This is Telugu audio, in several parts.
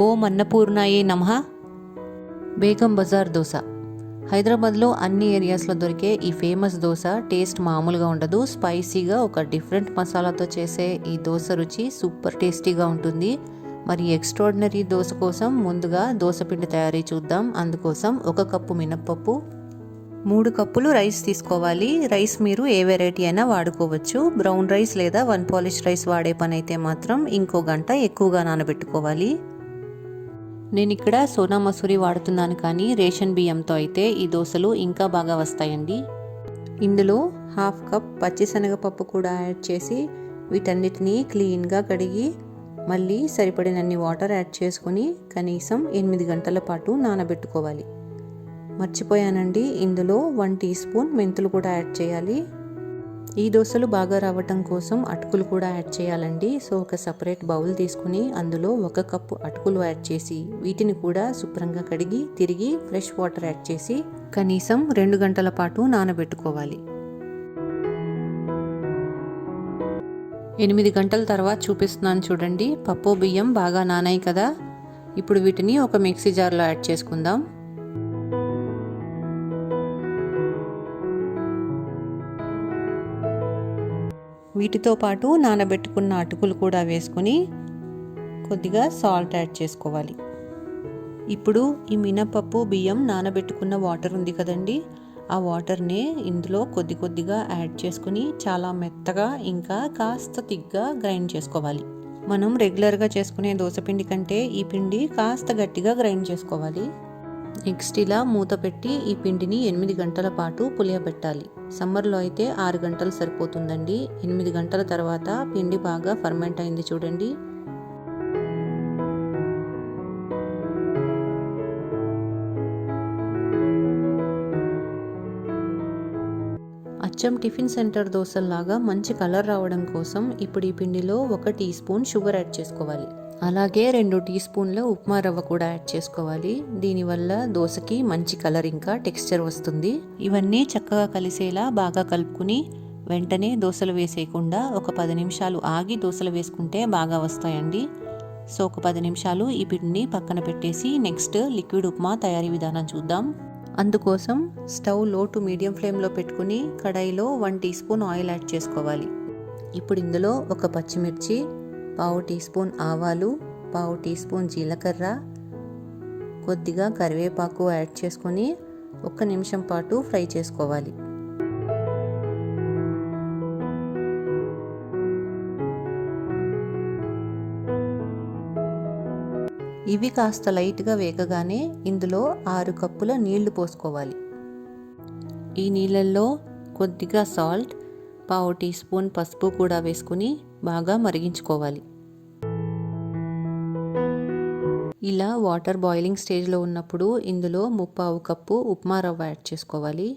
ఓం అన్నపూర్ణాయే నమ. బేగం బజార్ దోశ. హైదరాబాద్లో అన్ని ఏరియాస్లో దొరికే ఈ ఫేమస్ దోశ టేస్ట్ మామూలుగా ఉండదు. స్పైసీగా ఒక డిఫరెంట్ మసాలాతో చేసే ఈ దోశ రుచి సూపర్ టేస్టీగా ఉంటుంది. మరి ఎక్స్ట్రాడినరీ దోశ కోసం ముందుగా దోశ పిండి తయారీ చూద్దాం. అందుకోసం ఒక కప్పు మినప్పప్పు మూడు కప్పులు రైస్ తీసుకోవాలి. రైస్ మీరు ఏ వెరైటీ అయినా వాడుకోవచ్చు. బ్రౌన్ రైస్ లేదా వన్ పాలిష్ రైస్ వాడే పని అయితే మాత్రం ఇంకో గంట ఎక్కువగా నానబెట్టుకోవాలి. నేను ఇక్కడ సోనా మసూరి వాడుతున్నాను కానీ రేషన్ బియ్యంతో అయితే ఈ దోశలు ఇంకా బాగా వస్తాయండి. ఇందులో హాఫ్ కప్ పచ్చిశనగపప్పు కూడా యాడ్ చేసి వీటన్నిటినీ క్లీన్గా కడిగి మళ్ళీ సరిపడినన్ని వాటర్ యాడ్ చేసుకుని కనీసం ఎనిమిది గంటల పాటు నానబెట్టుకోవాలి. మర్చిపోయానండి ఇందులో వన్ టీ స్పూన్ మెంతులు కూడా యాడ్ చేయాలి. ఈ దోశలు బాగా రావటం కోసం అటుకులు కూడా యాడ్ చేయాలండి. సో ఒక సపరేట్ బౌల్ తీసుకుని అందులో ఒక కప్పు అటుకులు యాడ్ చేసి వీటిని కూడా శుభ్రంగా కడిగి తిరిగి ఫ్రెష్ వాటర్ యాడ్ చేసి కనీసం రెండు గంటల పాటు నానబెట్టుకోవాలి. ఎనిమిది గంటల తర్వాత చూపిస్తున్నాను చూడండి. పప్పు బియ్యం బాగా నానాయి కదా. ఇప్పుడు వీటిని ఒక మిక్సీ జార్లో యాడ్ చేసుకుందాం. వీటితో పాటు నానబెట్టుకున్న అటుకులు కూడా వేసుకొని కొద్దిగా సాల్ట్ యాడ్ చేసుకోవాలి. ఇప్పుడు ఈ మినపప్పు బియ్యం నానబెట్టుకున్న వాటర్ ఉంది కదండి. ఆ వాటర్ని ఇందులో కొద్ది కొద్దిగా యాడ్ చేసుకుని చాలా మెత్తగా ఇంకా కాస్త తిగ్గా గ్రైండ్ చేసుకోవాలి. మనం రెగ్యులర్గా చేసుకునే దోశపిండి కంటే ఈ పిండి కాస్త గట్టిగా గ్రైండ్ చేసుకోవాలి. నెక్స్ట్ ఇలా మూత పెట్టి ఈ పిండిని ఎనిమిది గంటల పాటు పులియబెట్టాలి. సమ్మర్లో అయితే ఆరు గంటలు సరిపోతుందండి. ఎనిమిది గంటల తర్వాత పిండి బాగా ఫర్మెంట్ అయింది చూడండి. అచ్చం టిఫిన్ సెంటర్ దోశల్లాగా మంచి కలర్ రావడం కోసం ఇప్పుడు ఈ పిండిలో ఒక టీ స్పూన్ షుగర్ యాడ్ చేసుకోవాలి. అలాగే రెండు టీ స్పూన్ల ఉప్మా రవ్వ కూడా యాడ్ చేసుకోవాలి. దీనివల్ల దోశకి మంచి కలర్ ఇంకా టెక్స్చర్ వస్తుంది. ఇవన్నీ చక్కగా కలిసేలా బాగా కలుపుకుని వెంటనే దోశలు వేసేయకుండా ఒక పది నిమిషాలు ఆగి దోశలు వేసుకుంటే బాగా వస్తాయండి. సో ఒక పది నిమిషాలు ఈ పిండిని పక్కన పెట్టేసి నెక్స్ట్ లిక్విడ్ ఉప్మా తయారీ విధానం చూద్దాం. అందుకోసం స్టవ్లో టు మీడియం ఫ్లేమ్లో పెట్టుకుని కడాయిలో one teaspoon oil add చేసుకోవాలి. ఇప్పుడు ఇందులో ఒక పచ్చిమిర్చి పావు టీ స్పూన్ ఆవాలు పావు టీ స్పూన్ జీలకర్ర కొద్దిగా కరివేపాకు యాడ్ చేసుకొని ఒక్క నిమిషం పాటు ఫ్రై చేసుకోవాలి. ఇవి కాస్త లైట్గా వేగగానే ఇందులో ఆరు కప్పుల నీళ్ళు పోసుకోవాలి. ఈ నీళ్ళల్లో కొద్దిగా సాల్ట్ పావు టీ స్పూన్ పసుపు కూడా వేసుకుని బాగా మరిగించుకోవాలి. ఇలా వాటర్ బాయిలింగ్ స్టేజ్లో ఉన్నప్పుడు ఇందులో ముప్పావు కప్పు ఉప్మా రవ్వ యాడ్ చేసుకోవాలి.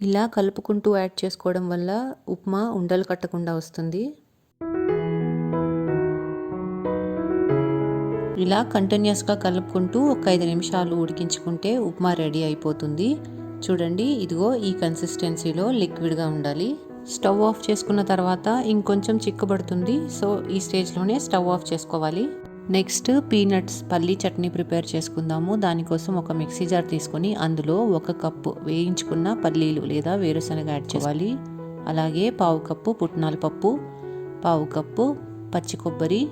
ఇలా కలుపుకుంటూ యాడ్ చేసుకోవడం వల్ల ఉప్మా ఉండలు కట్టకుండా వస్తుంది. ఇలా కంటిన్యూస్గా కలుపుకుంటూ ఒక ఐదు నిమిషాలు ఉడికించుకుంటే ఉప్మా రెడీ అయిపోతుంది. చూడండి ఇదిగో ఈ కన్సిస్టెన్సీలో లిక్విడ్గా ఉండాలి. స్టవ్ ఆఫ్ చేసుకున్న తర్వాత ఇంకొంచెం చిక్కబడుతుంది. సో ఈ స్టేజ్లోనే స్టవ్ ఆఫ్ చేసుకోవాలి. నెక్స్ట్ పీనట్స్ పల్లీ చట్నీ ప్రిపేర్ చేసుకుందాము. దానికోసం ఒక మిక్సీ జార్ తీసుకొని అందులో ఒక కప్పు వేయించుకున్న పల్లీలు లేదా వేరుశనగ యాడ్ చేసుకోవాలి. అలాగే పావు కప్పు పుట్నాల పప్పు పావు కప్పు పచ్చి కొబ్బరి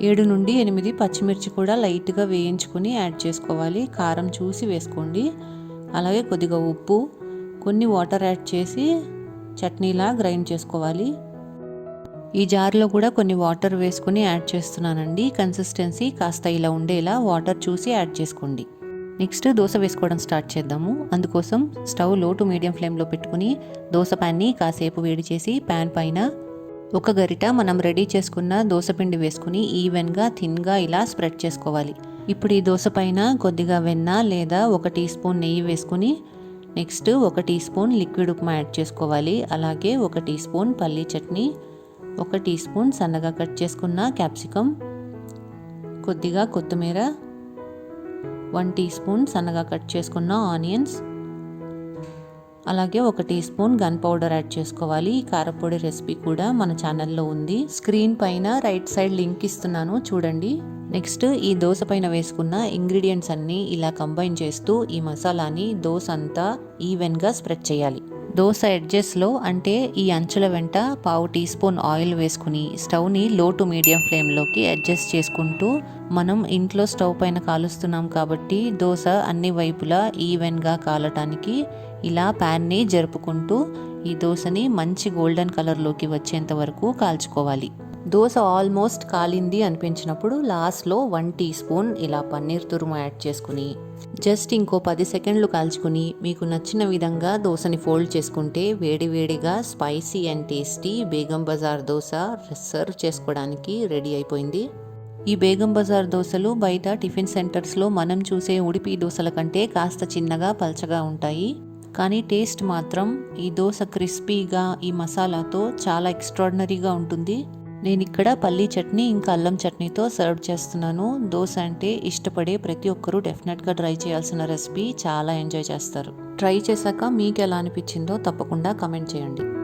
ఏడు నుండి ఎనిమిది పచ్చిమిర్చి కూడా లైట్గా వేయించుకొని యాడ్ చేసుకోవాలి. కారం చూసి వేసుకోండి. అలాగే కొద్దిగా ఉప్పు కొన్ని వాటర్ యాడ్ చేసి చట్నీలా గ్రైండ్ చేసుకోవాలి. ఈ జార్లో కూడా కొన్ని వాటర్ వేసుకుని యాడ్ చేస్తున్నానండి. కన్సిస్టెన్సీ కాస్త ఇలా ఉండేలా వాటర్ చూసి యాడ్ చేసుకోండి. నెక్స్ట్ దోశ వేసుకోవడం స్టార్ట్ చేద్దాము. అందుకోసం స్టవ్లో టు మీడియం ఫ్లేమ్లో పెట్టుకుని దోశ ప్యాన్ని కాసేపు వేడి చేసి ప్యాన్ పైన ఒక గరిట మనం రెడీ చేసుకున్న దోశపిండి వేసుకుని ఈవెన్గా థిన్గా ఇలా స్ప్రెడ్ చేసుకోవాలి. ఇప్పుడు ఈ దోశ పైన కొద్దిగా వెన్న లేదా ఒక టీ స్పూన్ నెయ్యి వేసుకుని నెక్స్ట్ ఒక teaspoon liquid upma add చేసుకోవాలి. అలాగే ఒక టీ స్పూన్ పల్లీ చట్నీ ఒక టీ స్పూన్ సన్నగా కట్ చేసుకున్న క్యాప్సికమ్ కొద్దిగా కొత్తిమీర వన్ టీ స్పూన్ సన్నగా కట్ చేసుకున్న ఆనియన్స్ అలాగే ఒక teaspoon gun powder add చేసుకోవాలి. ఈ కారపొడి రెసిపీ కూడా మన ఛానల్లో ఉంది. స్క్రీన్ పైన రైట్ సైడ్ లింక్ ఇస్తున్నాను చూడండి. నెక్స్ట్ ఈ దోశ పైన వేసుకున్న ఇంగ్రీడియంట్స్ అన్నీ ఇలా కంబైన్ చేస్తూ ఈ మసాలాని దోశ అంతా ఈవెన్గా స్ప్రెడ్ చేయాలి. దోశ ఎడ్జెస్లో అంటే ఈ అంచుల వెంట పావు టీ స్పూన్ ఆయిల్ వేసుకుని స్టవ్ని లో టు మీడియం ఫ్లేమ్లోకి అడ్జస్ట్ చేసుకుంటూ మనం ఇంట్లో స్టవ్ పైన కాలుస్తున్నాం కాబట్టి దోశ అన్ని వైపులా ఈవెన్గా కాలటానికి ఇలా ప్యాన్ని జరుపుకుంటూ ఈ దోశని మంచి గోల్డెన్ కలర్లోకి వచ్చేంత వరకు కాల్చుకోవాలి. దోశ ఆల్మోస్ట్ కాలింది అనిపించినప్పుడు లాస్ట్లో వన్ టీ స్పూన్ ఇలా పన్నీర్ తురుము యాడ్ చేసుకుని జస్ట్ ఇంకో పది సెకండ్లు కాల్చుకుని మీకు నచ్చిన విధంగా దోశని ఫోల్డ్ చేసుకుంటే వేడివేడిగా spicy and tasty Begum Bazar dosa serve చేసుకోవడానికి రెడీ అయిపోయింది. ఈ బేగం బజార్ దోశలు బయట టిఫిన్ సెంటర్స్లో మనం చూసే ఉడిపి దోశల కంటే కాస్త చిన్నగా పల్చగా ఉంటాయి. కానీ టేస్ట్ మాత్రం ఈ దోశ క్రిస్పీగా ఈ మసాలాతో చాలా ఎక్స్ట్రాడినరీగా ఉంటుంది. నేను ఇక్కడ పల్లీ చట్నీ ఇంకా అల్లం చట్నీతో సర్వ్ చేస్తున్నాను. దోశ అంటే ఇష్టపడే ప్రతి ఒక్కరూ డెఫినెట్గా ట్రై చేయాల్సిన రెసిపీ. చాలా ఎంజాయ్ చేస్తారు. ట్రై చేశాక మీకు ఎలా అనిపించిందో తప్పకుండా కమెంట్ చేయండి.